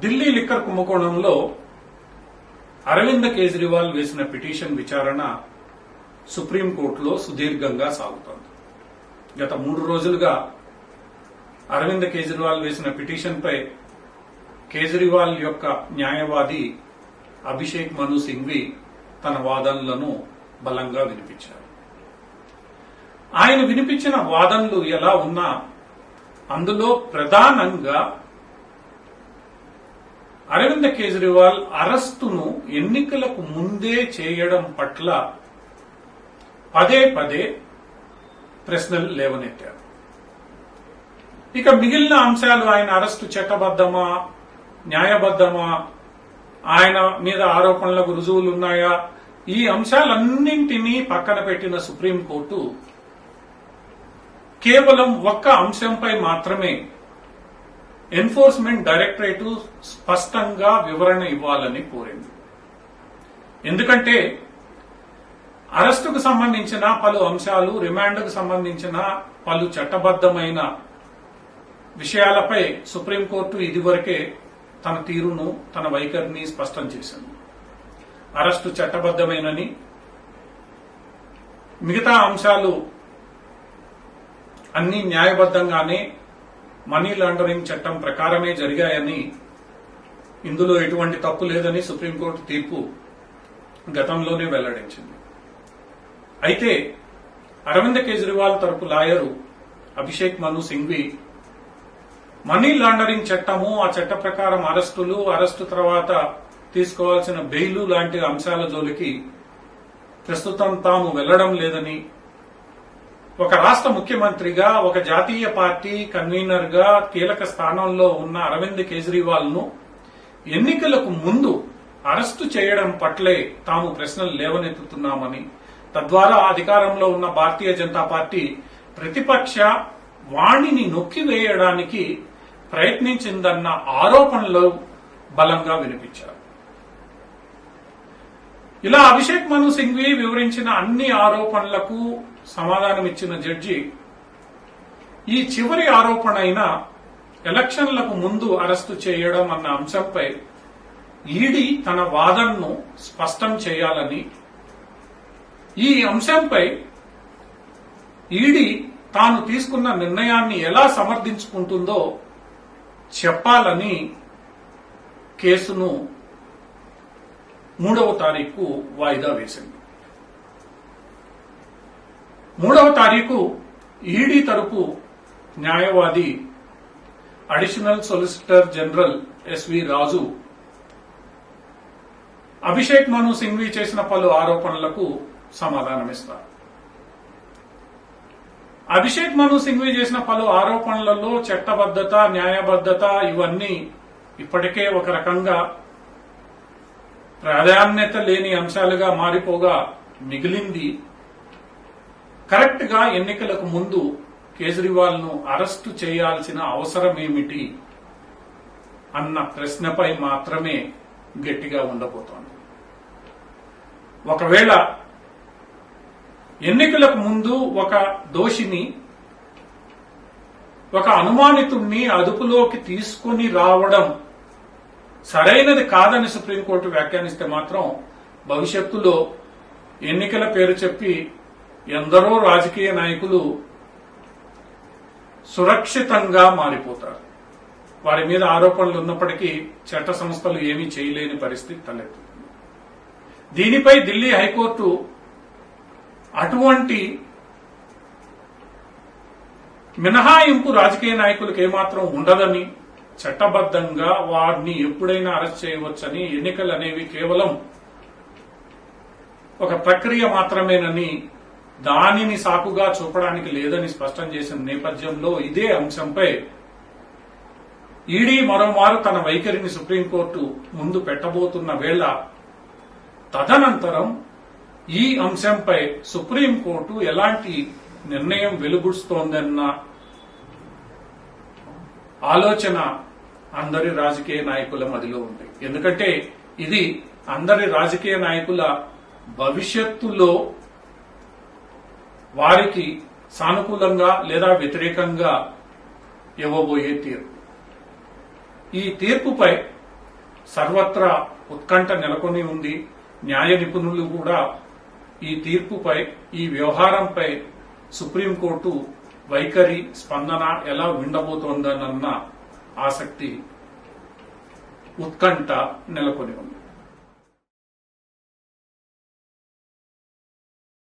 Delhi liquor కుంభకోణంలో అరవింద్ కేజ్రీవాల్ వేసిన petition విచారణ సుప్రీంకోర్టులో సుదీర్ఘంగా సాగుతోంది. గత మూడు రోజులుగా అరవింద్ కేజ్రీవాల్ వేసిన పిటిషన్పై కేజ్రీవాల్ యొక్క న్యాయవాది అభిషేక్ మను సింఘ్వి తన వాదనలను బలంగా వినిపించారు. ఆయన వినిపించిన వాదనలు ఎలా ఉన్నా అందులో ప్రధానంగా అరవింద్ కేజ్రీవాల్ అరెస్టును ఎన్నికలకు ముందే చేయడం పట్ల పదే పదే ప్రశ్నలు లేవనెత్తారు. ఇక మిగిలిన అంశాలు ఆయన అరెస్టు చట్టబద్దమా న్యాయబద్దమా ఆయన మీద ఆరోపణలకు రుజువులు ఉన్నాయా ఈ అంశాలన్నింటినీ పక్కన పెట్టిన సుప్రీంకోర్టు కేవలం ఒక్క అంశంపై మాత్రమే ఎన్ఫోర్స్మెంట్ డైరెక్టరేట్ స్పష్టంగా వివరణ ఇవ్వాలని కోరింది. ఎందుకంటే అరెస్టుకు సంబంధించిన పలు అంశాలు రిమాండ్కు సంబంధించిన పలు చట్టబద్దమైన విషయాలపై సుప్రీంకోర్టు ఇదివరకే తన తీరును తన వైఖరిని స్పష్టం చేసింది. అరెస్టు చట్టబద్దమైనని మిగతా అంశాలు అన్ని న్యాయబద్దంగానే మనీ లాండరింగ్ చట్టం ప్రకారమే జరిగాయని ఇందులో ఎటువంటి తప్పు లేదని సుప్రీంకోర్టు తీర్పు గతంలోనే వెల్లడించింది. అయితే అరవింద్ కేజ్రీవాల్ తరపు lawyer Abhishek Manu Singhvi money laundering చట్టము ఆ చట్ట ప్రకారం అరెస్టులు అరెస్టు తర్వాత తీసుకోవాల్సిన బెయిలు లాంటి అంశాల జోలికి ప్రస్తుతం తాము వెళ్ళడం లేదని ఒక రాష్ట్ర ముఖ్యమంత్రిగా ఒక జాతీయ పార్టీ కన్వీనర్గా కీలక స్థానంలో ఉన్న అరవింద్ కేజ్రీవాల్ను ఎన్నికలకు ముందు అరెస్టు చేయడం పట్లే తాము ప్రశ్నలు లేవనెత్తుతున్నామని తద్వారా అధికారంలో ఉన్న భారతీయ జనతా పార్టీ ప్రతిపక్ష వాణిని నొక్కివేయడానికి ప్రయత్నించిందన్న ఆరోపణలు బలంగా వినిపించారు. ఇలా అభిషేక్ మను సింఘ్వి వివరించిన అన్ని ఆరోపణలకు సమాధానమిచ్చిన జడ్జి ఈ చివరి ఆరోపణ అయిన ఎలక్షన్లకు ముందు అరెస్టు చేయడం అన్న అంశంపై ఈడీ తన వాదనను స్పష్టం చేయాలని ఈ అంశంపై ఈడీ తాను తీసుకున్న నిర్ణయాన్ని ఎలా సమర్థించుకుంటుందో చెప్పాలని కేసును మూడవ తారీఖు వాయిదా వేసింది. మూడవ తారీఖు ఈడీ తరపు న్యాయవాది additional solicitor general SV Raju Abhishek Manu Singhvi చేసిన పలు ఆరోపణలకు సమాధానమిస్తారు. అభిషేక్ మను సింఘ్వి చేసిన పలు ఆరోపణలలో చట్టబద్దత న్యాయబద్దత ఇవన్నీ ఇప్పటికే ఒక రకంగా ప్రాధాన్యత లేని అంశాలుగా మారిపోగా మిగిలింది. కరెక్ట్గా ఎన్నికలకు ముందు కేజ్రీవాల్ను అరెస్టు చేయాల్సిన అవసరం ఏమిటి అన్న ప్రశ్నపై మాత్రమే గట్టిగా ఉండబోతోంది. ఒకవేళ ఎన్నికలకు ముందు ఒక దోషిని ఒక అనుమానితుణ్ణి అదుపులోకి తీసుకొని రావడం సరైనది కాదని సుప్రీంకోర్టు వ్యాఖ్యానిస్తే మాత్రం భవిష్యత్తులో ఎన్నికల పేరు చెప్పి ఎందరో రాజకీయ నాయకులు సురక్షితంగా మారిపోతారు. వారి మీద ఆరోపణలు ఉన్నప్పటికీ చట్ట సంస్థలు ఏమీ చేయలేని పరిస్థితి తలెత్తుతుంది దీనిపై ఢిల్లీ హైకోర్టు అటువంటి మినహాయింపు రాజకీయ నాయకులకు ఏమాత్రం ఉండదని చట్టబద్ధంగా వారిని ఎప్పుడైనా అరెస్ట్ చేయవచ్చని ఎన్నికలు అనేవి కేవలం ఒక ప్రక్రియ మాత్రమేనని దానిని సాకుగా చూపడానికి లేదని స్పష్టం చేసిన నేపథ్యంలో ఇదే అంశంపై ఈడీ మరోమారు తన వైఖరిని సుప్రీంకోర్టు ముందు పెట్టబోతున్న వేళ తదనంతరం ఈ అంశంపై సుప్రీంకోర్టు ఎలాంటి నిర్ణయం వెలుగుడుస్తోందన్న ఆలోచన అందరి రాజకీయ నాయకుల మదిలో ఉంది ఎందుకంటే ఇది అందరి రాజకీయ నాయకుల భవిష్యత్తులో వారికి సానుకూలంగా లేదా వ్యతిరేకంగా ఇవ్వబోయే తీర్పు ఈ తీర్పుపై సర్వత్రా ఉత్కంఠ నెలకొని ఉంది. న్యాయ నిపుణులు కూడా ఈ తీర్పుపై ఈ వ్యవహారంపై సుప్రీంకోర్టు వైఖరి స్పందన ఎలా ఉండబోతోందనన్న ఆసక్తి ఉత్కంఠ నెలకొని ఉంది.